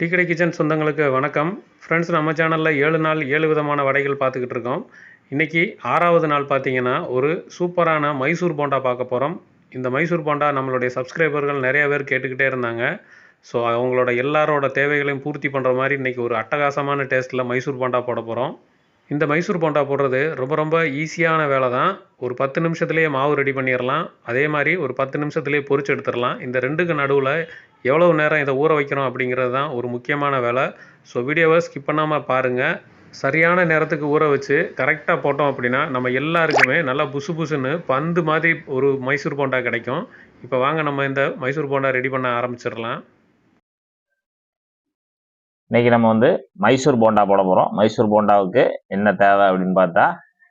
டீக்கடை கிச்சன் சொந்தங்களுக்கு வணக்கம். ஃப்ரெண்ட்ஸ் நம்ம சேனலில் ஏழு நாள் ஏழு விதமான வடைகள் பார்த்துக்கிட்டு இருக்கோம். இன்றைக்கி ஆறாவது நாள் பார்த்தீங்கன்னா ஒரு சூப்பரான மைசூர் போண்டா பார்க்க போகிறோம் இந்த மைசூர் போண்டா நம்மளுடைய சப்ஸ்கிரைபர்கள் நிறைய பேர் கேட்டுக்கிட்டே இருந்தாங்க. ஸோ அவங்களோட எல்லாரோட தேவைகளையும் பூர்த்தி பண்ணுற மாதிரி இன்றைக்கி ஒரு அட்டகாசமான டேஸ்ட்டில் மைசூர் போண்டா போட போகிறோம் இந்த மைசூர் போண்டா போடுறது ரொம்ப ரொம்ப ஈஸியான வேலை தான் ஒரு பத்து நிமிஷத்துலேயே மாவு ரெடி பண்ணிடலாம் அதே மாதிரி ஒரு பத்து நிமிஷத்துலேயே பொறிச்சு எடுத்துடலாம் இந்த ரெண்டுக்கு நடுவில் எவ்வளவு நேரம் இதை ஊற வைக்கிறோம் அப்படிங்கிறது தான் ஒரு முக்கியமான வேலை. ஸோ வீடியோவை ஸ்கிப் பண்ணாமல் பாருங்கள் சரியான நேரத்துக்கு ஊற வச்சு கரெக்டாக போட்டோம் அப்படின்னா நம்ம எல்லாருக்குமே நல்லா புசு புசுன்னு பந்து மாதிரி ஒரு மைசூர் போண்டா கிடைக்கும். இப்போ வாங்க நம்ம இந்த மைசூர் போண்டா ரெடி பண்ண ஆரம்பிச்சிடலாம் இன்றைக்கி நம்ம வந்து மைசூர் போண்டா போட போகிறோம் மைசூர் போண்டாவுக்கு என்ன தேவை அப்படின்னு பார்த்தா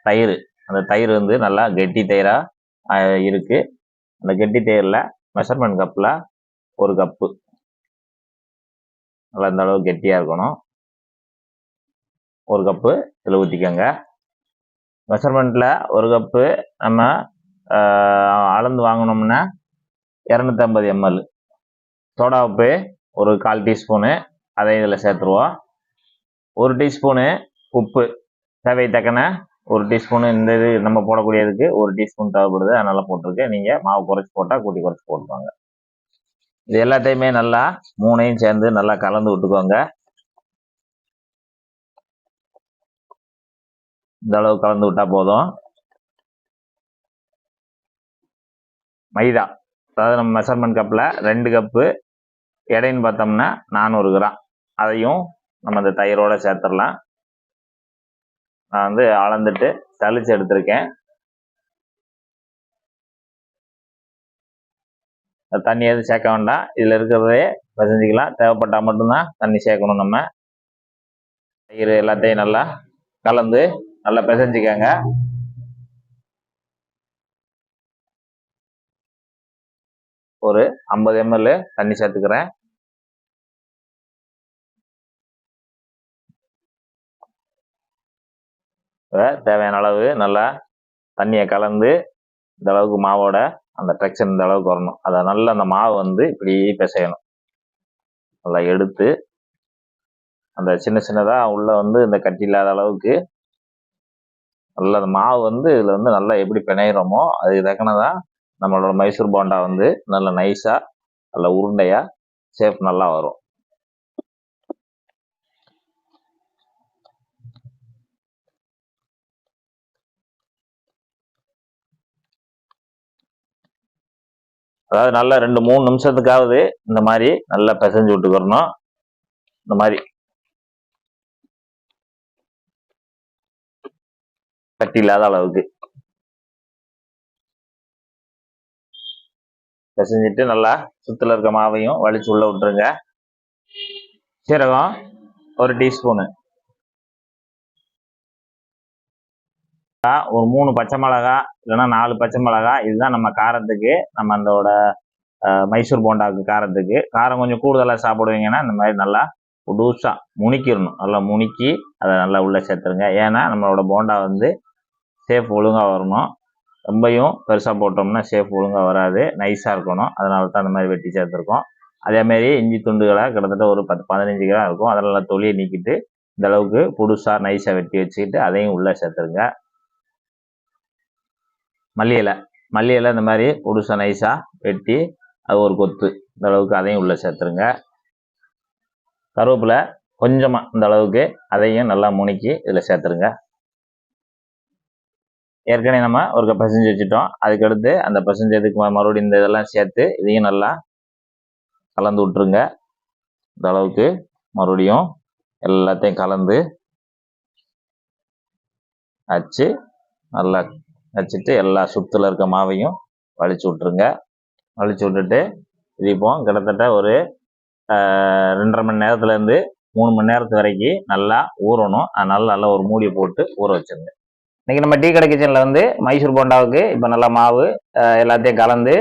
தயிர். அந்த தயிர் வந்து நல்லா கெட்டி தயிராக இருக்குது அந்த கெட்டி தயிரில் மெஷர்மெண்ட் கப்பில் ஒரு கப்பு நல்லா இந்த அளவு கெட்டியாக இருக்கணும். ஒரு கப்பு இதில் ஊற்றிக்கோங்க மெஷர்மெண்ட்டில் ஒரு கப்பு நம்ம அளந்து வாங்கினோம்னா இரநூத்தம்பது எம்எல் சோடா உப்பு ஒரு கால் டீஸ்பூனு. அதை இதில் சேர்த்துருவோம். ஒரு டீஸ்பூனு உப்பு தேவை தக்கன ஒரு டீஸ்பூனு இந்த இது நம்ம போடக்கூடியதுக்கு ஒரு டீஸ்பூன் தேவைப்படுது. அதனால் போட்டிருக்கேன் நீங்கள் மாவு குறைச்சி போட்டால் கூட்டி குறைச்சி போட்டுவாங்க இது எல்லாத்தையுமே நல்லா மூணையும் சேர்ந்து நல்லா கலந்து விட்டுக்கோங்க. இந்த அளவு கலந்து விட்டால் போதும். மைதா. அதாவது நம்ம மெஷர்மெண்ட் கப்பில் ரெண்டு கப்பு எடைன்னு பார்த்தோம்னா நானூறு கிராம். அதையும் நம்ம இந்த தயிரோட சேர்த்துடலாம். நான் வந்து அளந்துட்டு தளிச்சு எடுத்திருக்கேன். தண்ணி எதுவும் சேர்க்க வேண்டாம். இதில் இருக்கிறதே பிசைஞ்சிக்கலாம். தேவைப்பட்டால் மட்டும்தான் தண்ணி சேர்க்கணும் நம்ம. தயிர் எல்லாத்தையும் நல்லா கலந்து நல்லா பிசைஞ்சிக்கங்க. ஒரு ஐம்பது எம்எல் தண்ணி சேர்த்துக்கிறேன். தேவையான அளவு நல்லா தண்ணியை கலந்து இந்த அளவுக்கு மாவோட அந்த டெக்ஸ்டர் இந்த அளவுக்கு வரணும். அதை நல்லா அந்த மாவு வந்து இப்படி பிசையணும். நல்லா எடுத்து அந்த சின்ன சின்னதாக உள்ளே வந்து இந்த கட்டி இல்லாத அளவுக்கு நல்லா அந்த மாவு வந்து இதில் வந்து நல்லா எப்படி பிணையிறோமோ அதுக்கு தக்கனதான் நம்மளோட மைசூர் போண்டா வந்து நல்ல நைஸாக நல்ல உருண்டையாக ஷேப் நல்லா வரும். அதாவது நல்லா ரெண்டு மூணு நிமிஷத்துக்காவது இந்த மாதிரி நல்லா பிசைஞ்சு விட்டுக்கிறணும். இந்த மாதிரி. கட்டி இல்லாத அளவுக்கு. பிசைஞ்சிட்டு நல்லா சுத்தில் இருக்க மாவையும் வலிச்சு உள்ள விட்டுருங்க. சீரகம் ஒரு டீஸ்பூனு. ஒரு மூணு பச்சை மிளகா இல்லைன்னா நாலு பச்சை மிளகா. இதுதான் நம்ம காரத்துக்கு நம்ம அந்தோட மைசூர் போண்டாக்கு காரத்துக்கு. காரம் கொஞ்சம் கூடுதலாக சாப்பிடுவீங்கன்னா இந்த மாதிரி நல்லா புதுசாக முனிக்கிடணும் நல்லா முனிக்கி அதை நல்லா உள்ளே சேர்த்துருங்க. ஏன்னா நம்மளோட போண்டா வந்து சேஃப் ஒழுங்காக வரணும். ரொம்பையும் பெருசாக போட்டோம்னா சேஃப் ஒழுங்காக வராது. நைஸாக இருக்கணும். அதனால தான் அந்த மாதிரி வெட்டி சேர்த்துருக்கோம். அதேமாரி இஞ்சி துண்டுகளை கிட்டத்தட்ட ஒரு பத்து பதினஞ்சு கிராம் இருக்கும். அதெல்லாம் நல்லா நீக்கிட்டு இந்தளவுக்கு புதுசாக நைஸாக வெட்டி வச்சுக்கிட்டு அதையும் உள்ளே சேர்த்துருங்க. மல்லி இலை. மல்லி இலை இந்த மாதிரி புதுசாக நைஸாக வெட்டி அது ஒரு கொத்து. இந்த அளவுக்கு அதையும் உள்ளே சேர்த்துருங்க. கருவேப்பிலை கொஞ்சமாக இந்த அளவுக்கு அதையும் நல்லா முணுக்கி இதில் சேர்த்துருங்க. ஏற்கனவே நம்ம ஒரு கப் பசஞ்சு வச்சுட்டோம். அதுக்கடுத்து அந்த பசஞ்சதுக்கு மறுபடியும் இந்த இதெல்லாம் சேர்த்து இதையும் நல்லா கலந்து விட்டுருங்க. இந்த அளவுக்கு மறுபடியும் எல்லாத்தையும் கலந்து வச்சு நல்லா வச்சுட்டு எல்லா சுற்றுல இருக்க மாவையும் வலிச்சு விட்ருங்க வலிச்சு விட்டுட்டு இது கிட்டத்தட்ட ஒரு ரெண்டரை மணி நேரத்துலேருந்து மூணு மணி நேரத்து வரைக்கும் நல்லா ஊறணும். அதனால நல்லா ஒரு மூடியை போட்டு ஊற வச்சிருங்க. இன்றைக்கி நம்ம டீ கடை கிச்சனில் வந்து மைசூர் போண்டாவுக்கு இப்போ நல்லா மாவு எல்லாத்தையும் கலந்து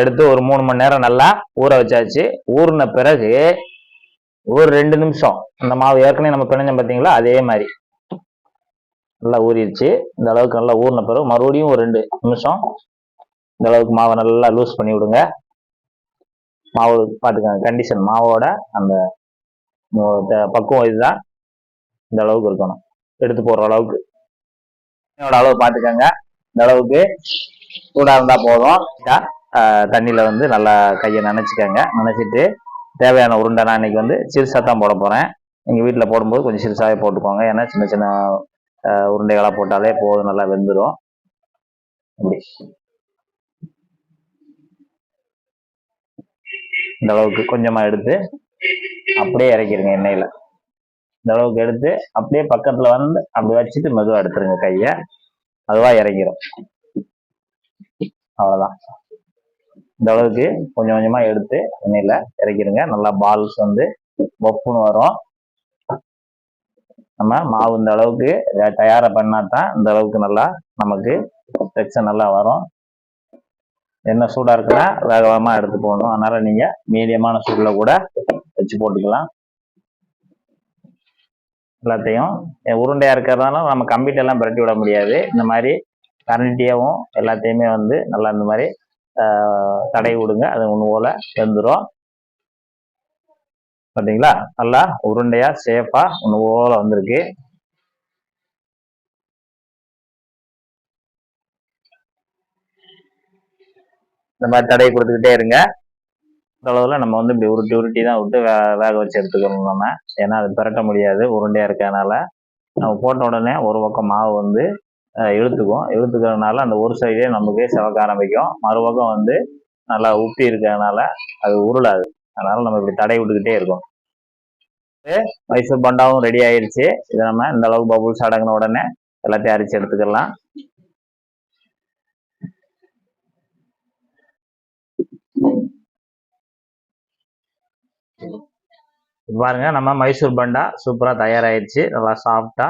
எடுத்து ஒரு மூணு மணி நேரம் நல்லா ஊற வச்சாச்சு. ஊறின பிறகு ஒரு ரெண்டு நிமிஷம். அந்த மாவு ஏற்கனவே நம்ம பிணைஞ்சோம் பார்த்தீங்களா அதே மாதிரி. நல்லா ஊறிடுச்சு. இந்த அளவுக்கு நல்லா ஊறின பிறகு மறுபடியும் ஒரு ரெண்டு நிமிஷம் இந்த அளவுக்கு மாவை நல்லா லூஸ் பண்ணி விடுங்க. மாவு பார்த்துக்கோங்க கண்டிஷன் மாவோட அந்த பக்குவம் இதுதான். இந்த அளவுக்கு இருக்கணும். எடுத்து போடுற அளவுக்கு. என்னோட அளவு பார்த்துக்கோங்க இந்த அளவுக்கு சூடாக இருந்தால் போதும். தண்ணியில் வந்து நல்லா கையை நினச்சிக்கோங்க. நினச்சிட்டு தேவையான உருண்டை நான் இன்னைக்கு வந்து சிறுசாக தான் போட போகிறேன் எங்கள் வீட்டில் போடும்போது கொஞ்சம் சிறுசாகவே போட்டுக்கோங்க. ஏன்னா சின்ன சின்ன உருண்டைகளாக போட்டாலே போதும் நல்லா வெந்துடும் இப்படி இந்த அளவுக்கு கொஞ்சமாக எடுத்து அப்படியே இறக்கிருங்க எண்ணெயில். இந்த அளவுக்கு எடுத்து அப்படியே பக்கத்தில் வந்து அப்படி வச்சுட்டு மெதுவாக எடுத்துருங்க கையை. அதுவாக இறங்கிடும் அவ்வளோதான் இந்த அளவுக்கு கொஞ்சம் கொஞ்சமாக எடுத்து எண்ணெயில் இறக்கிடுங்க நல்லா பால்ஸ் வந்து பொப்புன்னு வரும். நம்ம மாவு இந்த அளவுக்கு தயாரை பண்ணா தான் இந்த அளவுக்கு நல்லா நமக்கு டெக்ஸ்டர் நல்லா வரும். எண்ணெய் சூடாக இருக்குன்னா வேக வேகமாக எடுத்து போகணும் அதனால நீங்கள் மீடியமான சூடில் கூட வச்சு போட்டுக்கலாம். எல்லாத்தையும் எ- உருண்டையா இருக்கிறதுனால நம்ம கம்பிட்டு எல்லாம் பிரட்டி விட முடியாது. இந்த மாதிரி கரண்டியாவும் எல்லாத்தையுமே வந்து நல்லா இந்த மாதிரி தடை விடுங்க. அது ஒன்று போல வெந்துடும் பார்த்தீங்களா நல்லா உருண்டையா சேஃபா ஒன்று போல வந்திருக்கு. இந்த மாதிரி தடையை கொடுத்துக்கிட்டே இருங்க. அளவில் அளவுல நம்ம வந்து இப்படி உருட்டி உருட்டி தான் விட்டு வே வேக வச்சு எடுத்துக்கணும் நம்ம. ஏன்னா அது பிரட்ட முடியாது உருண்டையா இருக்கறனால நம்ம போட்ட உடனே ஒரு பக்கம் மாவு வந்து இழுத்துக்கும். இழுத்துக்கிறதுனால அந்த ஒரு சைடே நமக்கு செவக்க ஆரம்பிக்கும். மறுபக்கம் வந்து நல்லா உப்பி இருக்கிறதுனால அது உருளாது. அதனால நம்ம இப்படி தடை விட்டுக்கிட்டே இருக்கோம். மைசூர் பண்டாவும் ரெடி ஆயிடுச்சு இதை நம்ம இந்த அளவுக்கு பபுள்ஸ் அடங்கின உடனே எல்லாத்தையும் அரிச்சு எடுத்துக்கலாம். பாருங்க நம்ம மைசூர் பண்டா சூப்பரா தயாராயிருச்சு. நல்லா சாஃப்டா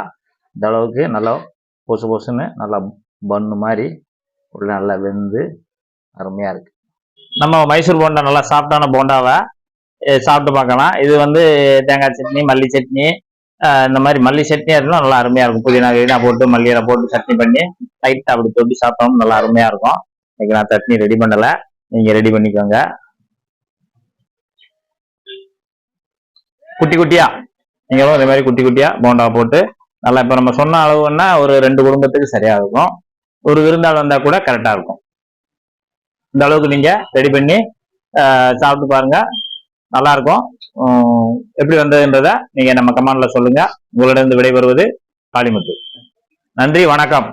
இந்த அளவுக்கு நல்லா பொசு பொசுன்னு நல்லா பன்னு மாதிரி உள்ள நல்லா வெந்து அருமையா இருக்கு. நம்ம மைசூர் போண்டா நல்லா சாஃப்டான போண்டாவை சாப்பிட்டு பார்க்கலாம். இது வந்து தேங்காய் சட்னி மல்லி சட்னி. இந்த மாதிரி மல்லி சட்னி இருந்தால் நல்லா அருமையா இருக்கும். புதினா கிதினா போட்டு மல்லியில போட்டு சட்னி பண்ணி லைட்டா அப்படி தொட்டி சாப்பிட்டோம் நல்லா அருமையா இருக்கும். இன்னைக்கு நான் சட்னி ரெடி பண்ணல. நீங்க ரெடி பண்ணிக்கோங்க. குட்டி குட்டியா? நீங்களும் இதே மாதிரி குட்டி குட்டியா போண்டா போட்டு நல்லா இப்ப நம்ம சொன்ன அளவுன்னா ஒரு ரெண்டு குடும்பத்துக்கு சரியா இருக்கும். ஒரு விருந்தாள் வந்தா கூட கரெக்டா இருக்கும். இந்த அளவுக்கு நீங்க ரெடி பண்ணி ஆஹ், சாப்பிட்டு பாருங்க. நல்லா இருக்கும் எப்படி வந்ததுன்றதை நீங்கள் நம்ம கமெண்ட்ல சொல்லுங்கள் உங்களிடம் விடைபெறுவது காளிமுத்து. நன்றி வணக்கம்.